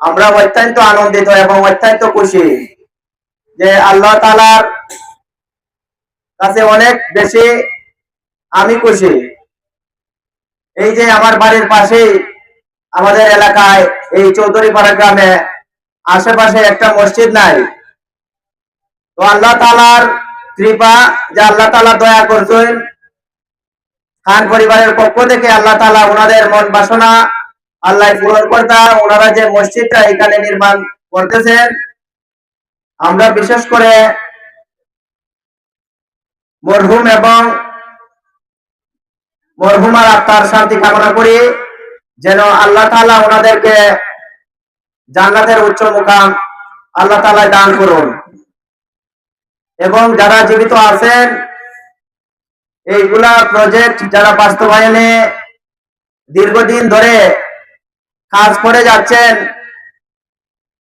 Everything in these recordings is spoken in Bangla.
আমরা অত্যন্ত আনন্দিত এবং অত্যন্ত খুশি যে আল্লাহ তালার কাছে অনেক বেশি আমি খুশি। এই যে আমার বাড়ির পাশেই আমাদের এলাকায় এই চৌধুরীপাড়া গ্রামে আশেপাশে একটা মসজিদ নাই। তো আল্লাহ তালার কৃপা যে আল্লাহ তালা দয়া করছেন, খান পরিবারের পক্ষ থেকে আল্লাহ তালা ওনাদের মন বাসনা আল্লাহ পূরণ কর্তা ওনারা যে মসজিদটা এখানে নির্মাণ করতেছেন, আমরা বিশেষ করে মরহুম এবং মরহুমার আত্মার শান্তি কামনা করি, যেন আল্লাহ তাআলা ওনাদেরকে জান্নাতের উচ্চ মুকাম আল্লাহ তাআলা দান করুন। এবং যারা জীবিত আছেন, এইগুলা প্রজেক্ট যারা বাস্তবায়নে দীর্ঘদিন ধরে কাজ করে যাচ্ছেন,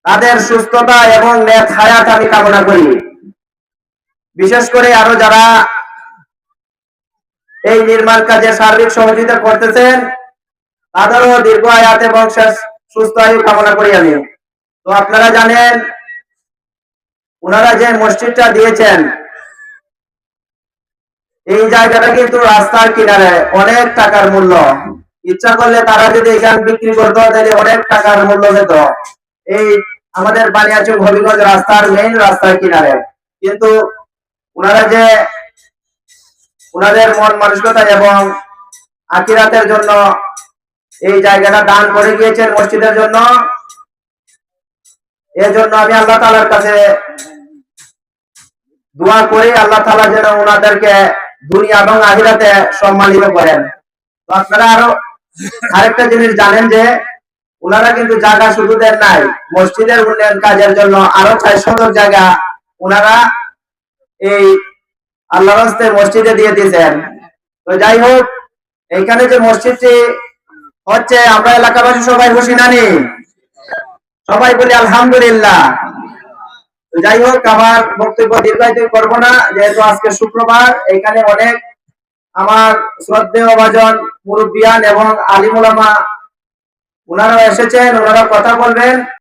তাদের সুস্থতা এবং নেক হায়াত আমি কামনা করি। বিশেষ করে আরও যারা এই নির্মাণ কাজে সার্বিক সহযোগিতা করতেছেন, তাদেরও দীর্ঘ আয়াত এবং সুস্থ আয়ু কামনা করি আমি। তো আপনারা জানেন, ওনারা যে মসজিদটা দিয়েছেন, এই জায়গাটা কিন্তু রাস্তার কিনারে অনেক টাকার মূল্য। ইচ্ছা করলে তারা যদি এখান বিক্রি করতো, তাহলে অনেক টাকার মূল্য পেত। এই আমাদের বানিয়াচুক হবিগঞ্জ রাস্তার মেইন রাস্তার কিনারে। কিন্তু ওনারা যে ওনাদের মন মানসিকতা এবং আকিরাতের জন্য এই জায়গাটা দান করে গিয়েছেন মসজিদের জন্য এর জন্য আমি আল্লাহ তালার কাছে দোয়া করি, আল্লাহ তালা যেন ওনাদেরকে দুনিয়া এবং আহিরাতে সম্মানিত করেন। তো আপনারা আরও আরেকটা জিনিস জানেন যে, ওনারা কিন্তু জায়গা শুধু দেন নাই, মসজিদের উন্নয়ন কাজের জন্য আরও ছয় শতক জায়গা ওনারা এই আল্লাহ মসজিদে দিয়ে দিয়েছেন। তো যাই হোক, এইখানে যে মসজিদটি হচ্ছে, আমরা এলাকাবাসী সবাই খুশি নানি সবাই বলি আলহামদুলিল্লাহ। যাই হোক, আমার বক্তব্য দীর্ঘায়িত করব না, যেহেতু আজকে শুক্রবার, এখানে অনেক আমার শ্রদ্ধেয় ভাজন মুরব্বিয়ান এবং আলিমুলামা ওনারা এসেছেন ওনারা কথা বলবেন।